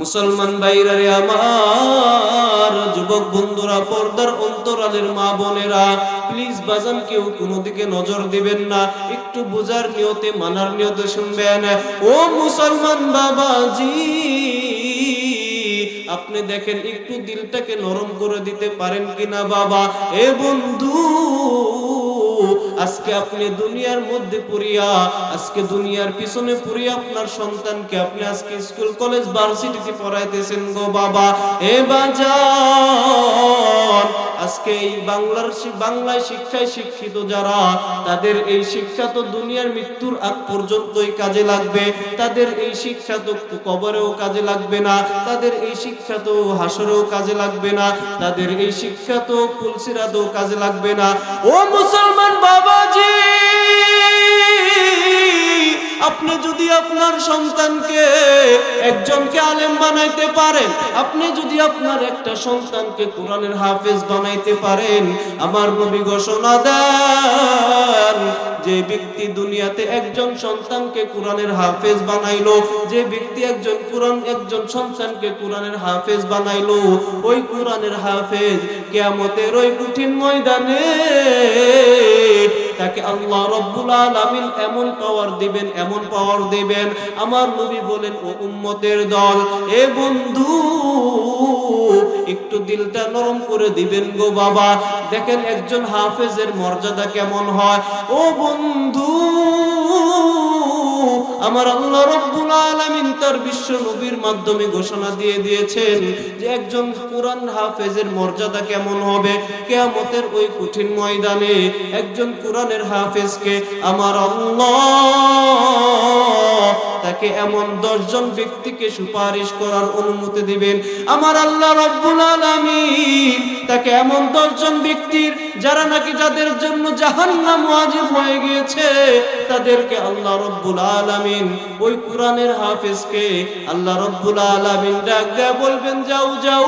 মুসলমান ভাইরারে আমার, যুবক বন্ধুরা, পর্দার অন্তরালের মা বোনেরা প্লিজ বাজান কেউ কোনো দিকে নজর দিবেন না, একটু বোঝার নিয়তে, মানার নিয়তে শুনবেন। ও মুসলমান বাবাজি, আপনি দেখেন একটু দিলটাকে নরম করে দিতে পারেন কিনা বাবা? এ বন্ধু আজকে আপনি দুনিয়ার মধ্যে পড়িয়া, আজকে দুনিয়ার পিছনে পড়িয়া আপনার সন্তানকে আপনি আজকে স্কুল, কলেজ, ভার্সিটিতে পড়াইতেছেন গো বাবা। এ বাজার! আজকে এই বাংলার বাংলায় শিক্ষায় শিক্ষিত যারা, তাদের এই শিক্ষা তো দুনিয়ার মৃত্যুর আগ পর্যন্তই কাজে লাগবে। তাদের এই শিক্ষা তো কবরেও কাজে লাগবে না। তাদের এই শিক্ষা তো হাসরেও কাজে লাগবে না। তাদের এই শিক্ষা তো কুলসিরাতেও কাজে লাগবে না। ও মুসলমান বাবাজি! আপনি যদি আপনার সন্তানকে একজনকে আলেম বানাইতে পারেন, আপনি যদি আপনার একটা সন্তানকে কোরআনের হাফেজ বানাইতে পারেন, আমার নবী ঘোষণা দেন, যে ব্যক্তি দুনিয়াতে একজন সন্তানকে কোরআনের হাফেজ বানাইলো, যে ব্যক্তি একজন কোরআন, একজন সন্তানকে কোরআনের হাফেজ বানাইলো, ওই কোরআনের হাফেজ কিয়ামতের ওই কঠিন ময়দানে তাকে আল্লাহ রব্বুল আলামিন এমন পাওয়ার দিবেন, এমন পাওয়ার দিবেন। আমার নবী বলেন, ও উম্মতের দল, এ বন্ধু, একটু দিলটা নরম করে দিবেন গো বাবা। দেখেন একজন হাফেজের মর্যাদা কেমন হয়। ও বন্ধু আমার আল্লাহ রব্বুল আলামিন তার বিশ্ব নবীর মাধ্যমে ঘোষণা দিয়ে দিয়েছেন যে একজন কোরআন হাফেজের মর্যাদা কেমন হবে? কিয়ামতের ওই কঠিন ময়দানে একজন কোরআনের হাফেজকে আমার আল্লাহ তাকে এমন দশজন ব্যক্তিকে সুপারিশ করার অনুমতি দিবেন। আমার আল্লাহ রব্বুল আলামিন তাকে এমন দশজন ব্যক্তির যারা নাকি যাদের জন্য জাহান্নাম ওয়াজিব হয়ে গিয়েছে, তাদেরকে আল্লাহ রব্বুল আলামিন ওই কোরআনের হাফেজকে আল্লাহ রব্বুল আলামিন ডাক বলবেন, যাও যাও,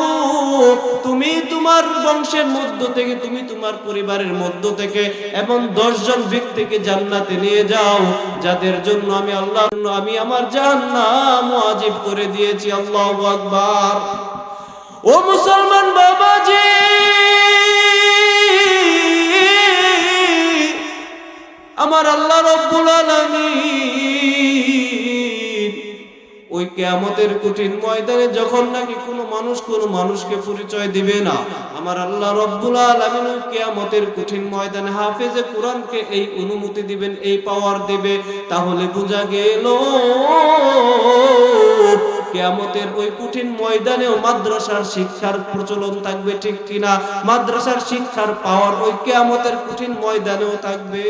তুমি তোমার বংশের মধ্য থেকে, তুমি তোমার পরিবারের মধ্য থেকে এবং দশজন ব্যক্তিকে জান্নাতে নিয়ে যাও, যাদের জন্য আমি আল্লাহ, আমি আমার জাহান্নাম ওয়াজিব করে দিয়েছি, আল্লাহু আকবার। ও মুসলমান বাবাজি ওই কঠিন ময়দানে যখন নাকি কোনো মানুষ কোনো মানুষকে পরিচয় দিবে না, আমার আল্লাহ রব্বুল ওই কঠিন ময়দানে হাফেজে কোরআনকে এই অনুমতি দিবেন, এই পাওয়ার দিবে। তাহলে বোঝা গেল, কেয়ামতের ওই কঠিন ময়দানেও মাদ্রাসার শিক্ষার প্রচলন থাকবে ঠিক কিনা? মাদ্রাসার শিক্ষার পাওয়ার ওই কেয়ামতের কঠিন ময়দানেও থাকবে।